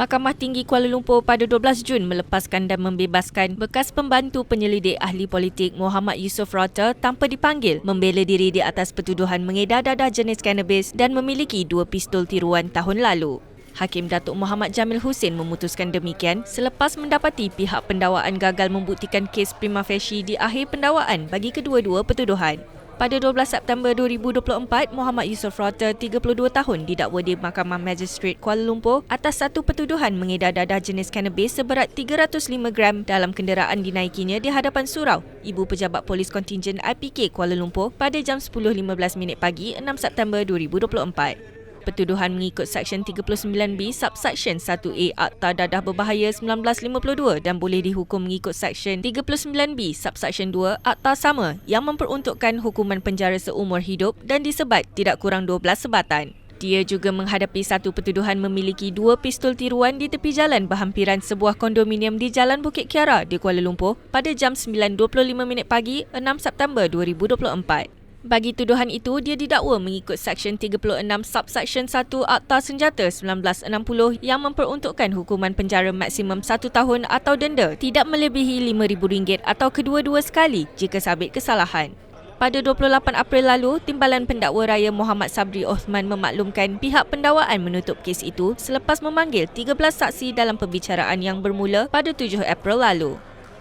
Mahkamah Tinggi Kuala Lumpur pada 12 Jun melepaskan dan membebaskan bekas pembantu penyelidik ahli politik Muhammad Yusof Rota tanpa dipanggil membela diri di atas pertuduhan mengedar dadah jenis cannabis dan memiliki dua pistol tiruan tahun lalu. Hakim Datuk Muhammad Jamil Hussein memutuskan demikian selepas mendapati pihak pendakwaan gagal membuktikan kes prima facie di akhir pendakwaan bagi kedua-dua pertuduhan. Pada 12 September 2024, Muhammad Yusof Rota, 32 tahun, didakwa di Mahkamah Magistrate Kuala Lumpur atas satu pertuduhan mengedar dadah jenis cannabis seberat 305 gram dalam kenderaan dinaikinya di hadapan surau Ibu Pejabat Polis Kontingen IPK Kuala Lumpur pada jam 10.15 minit pagi 6 September 2024. Pertuduhan mengikut Seksyen 39B Subsection 1A Akta Dadah Berbahaya 1952 dan boleh dihukum mengikut Seksyen 39B Subsection 2 Akta sama yang memperuntukkan hukuman penjara seumur hidup dan disebat tidak kurang 12 sebatan. Dia juga menghadapi satu pertuduhan memiliki dua pistol tiruan di tepi jalan berhampiran sebuah kondominium di Jalan Bukit Kiara di Kuala Lumpur pada jam 9.25 minit pagi 6 September 2024. Bagi tuduhan itu, dia didakwa mengikut Seksyen 36 Subsection 1 Akta Senjata 1960 yang memperuntukkan hukuman penjara maksimum 1 tahun atau denda tidak melebihi RM5,000 atau kedua-dua sekali jika sabit kesalahan. Pada 28 April lalu, Timbalan Pendakwa Raya Muhammad Sabri Osman memaklumkan pihak pendakwaan menutup kes itu selepas memanggil 13 saksi dalam perbicaraan yang bermula pada 7 April lalu.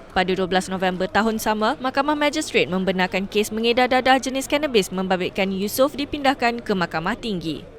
Pada 12 November tahun sama, Mahkamah Magistrate membenarkan kes mengedar dadah jenis cannabis membabitkan Yusof dipindahkan ke Mahkamah Tinggi.